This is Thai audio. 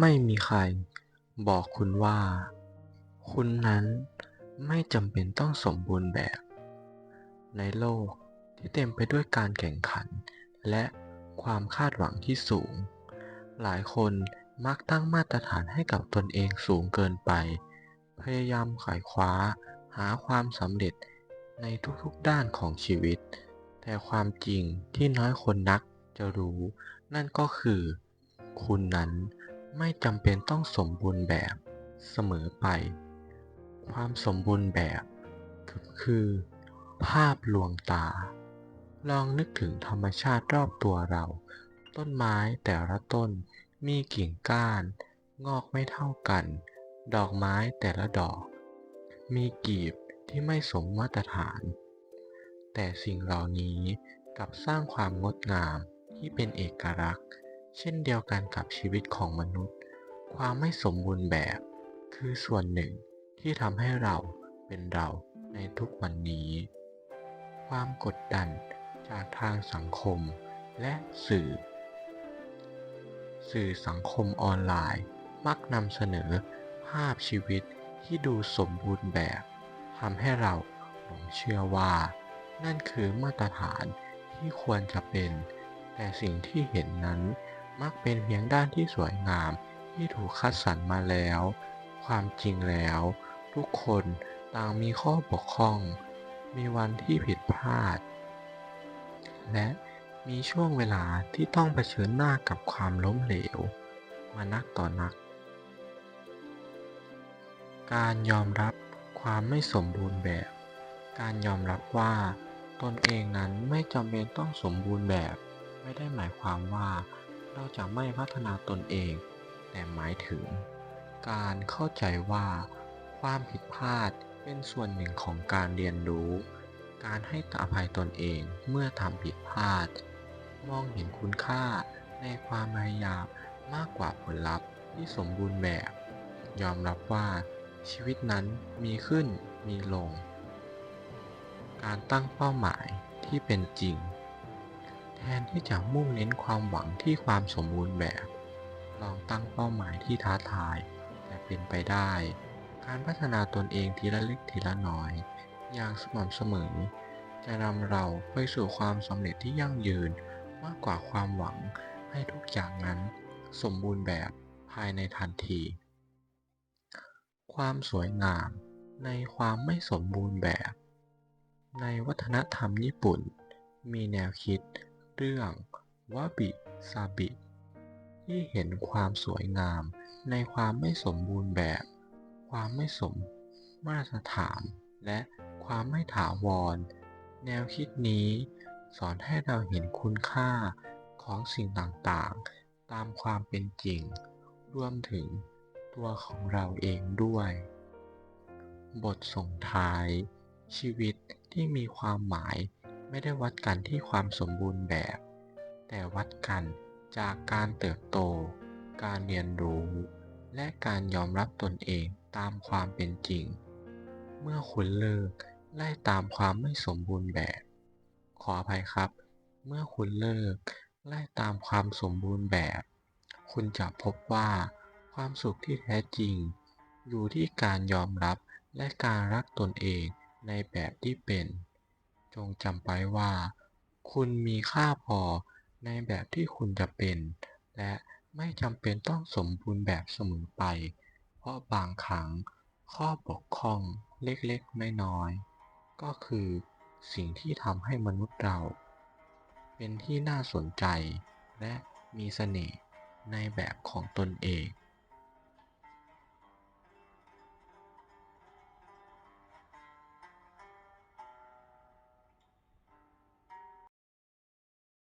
ไม่มีใครบอกคุณว่า คุณนั้นไม่จำเป็นต้องสมบูรณ์แบบ ในโลกที่เต็มไปด้วยการแข่งขัน และความคาดหวังที่สูง หลายคนมักตั้งมาตรฐานให้กับตนเองสูงเกินไป พยายามไขว่คว้า หาความสำเร็จในทุกๆด้านของชีวิต แต่ความจริงที่น้อยคนนักจะรู้ นั่นก็คือ คุณนั้น ไม่จำเป็นต้องสมบูรณ์แบบเสมอไป ความสมบูรณ์แบบคือ ภาพลวงตา ลองนึกถึงธรรมชาติรอบตัวเรา ต้นไม้แต่ละต้นมีกิ่งก้าน งอกไม่เท่ากัน ดอกไม้แต่ละดอก มีกีบที่ไม่สมมาตรฐาน แต่สิ่งเหล่านี้กลับสร้างความงดงามที่เป็นเอกลักษณ์ เช่นเดียวกันกับชีวิตของมนุษย์ ความไม่สมบูรณ์แบบ คือส่วนหนึ่งที่ทำให้เราเป็นเราในทุกวันนี้ ความกดดันจากทางสังคมและสื่อ สื่อสังคมออนไลน์ มักนำเสนอภาพชีวิตที่ดูสมบูรณ์แบบทำให้เราหลงเชื่อว่า นั่นคือมาตรฐานที่ควรจะเป็น แต่สิ่งที่เห็นนั้น มักเป็นเพียงด้านที่สวยงาม ที่ถูกคัดสรรมาแล้ว ความจริงแล้ว ทุกคนต่างมีข้อบกพร่อง มีวันที่ผิดพลาด และมีช่วงเวลาที่ต้องเผชิญหน้ากับความล้มเหลว มานักต่อนัก การยอมรับความไม่สมบูรณ์แบบ การยอมรับว่าตนเองนั้นไม่จำเป็นต้องสมบูรณ์แบบ ไม่ได้หมายความว่า เราจะไม่พัฒนาตนเอง แต่หมายถึง การเข้าใจว่า ความผิดพลาดเป็นส่วนหนึ่งของการเรียนรู้ การให้อภัยตนเองเมื่อทำผิดพลาด มองเห็นคุณค่าในความพยายามมากกว่าผลลัพธ์ที่สมบูรณ์แบบ ยอมรับว่าชีวิตนั้นมีขึ้นมีลง การตั้งเป้าหมายที่เป็นจริง แทนที่จะมุ่งเน้นความหวังที่ความสมบูรณ์แบบ ลองตั้งเป้าหมายที่ท้าทาย แต่เป็นไปได้ การพัฒนาตนเองทีละเล็กทีละน้อย อย่างสม่ำเสมอ จะนำเราไปสู่ความสำเร็จที่ยั่งยืนมากกว่าความหวังให้ทุกอย่างนั้น สมบูรณ์แบบภายในทันที ความสวยงามในความไม่สมบูรณ์แบบ ในวัฒนธรรมญี่ปุ่น มีแนวคิด เรื่องวาบิซาบิ ที่เห็นความสวยงามในความไม่สมบูรณ์แบบ ความไม่สมมาตรฐาน และความไม่ถาวร แนวคิดนี้ สอนให้เราเห็นคุณค่าของสิ่งต่างๆ ตามความเป็นจริง รวมถึงตัวของเราเองด้วย บทส่งท้าย ชีวิตที่มีความหมาย ไม่ได้วัดกันที่ความสมบูรณ์แบบ แต่วัดกันจากการเติบโต การเรียนรู้ และการยอมรับตนเองตามความเป็นจริง เมื่อคุณเลิกไล่ตามความไม่สมบูรณ์แบบ ขออภัยครับ เมื่อคุณเลิกไล่ตามความสมบูรณ์แบบ คุณจะพบว่าความสุขที่แท้จริง อยู่ที่การยอมรับและการรักตนเองในแบบที่เป็น จงจำไว้ว่า คุณมีค่าพอในแบบที่คุณจะเป็น และไม่จำเป็นต้องสมบูรณ์แบบเสมอไป เพราะบางครั้งข้อบกพร่องเล็กๆน้อยๆก็คือสิ่งที่ทำให้มนุษย์เรา เป็นที่น่าสนใจและมีเสน่ห์ในแบบของตนเอง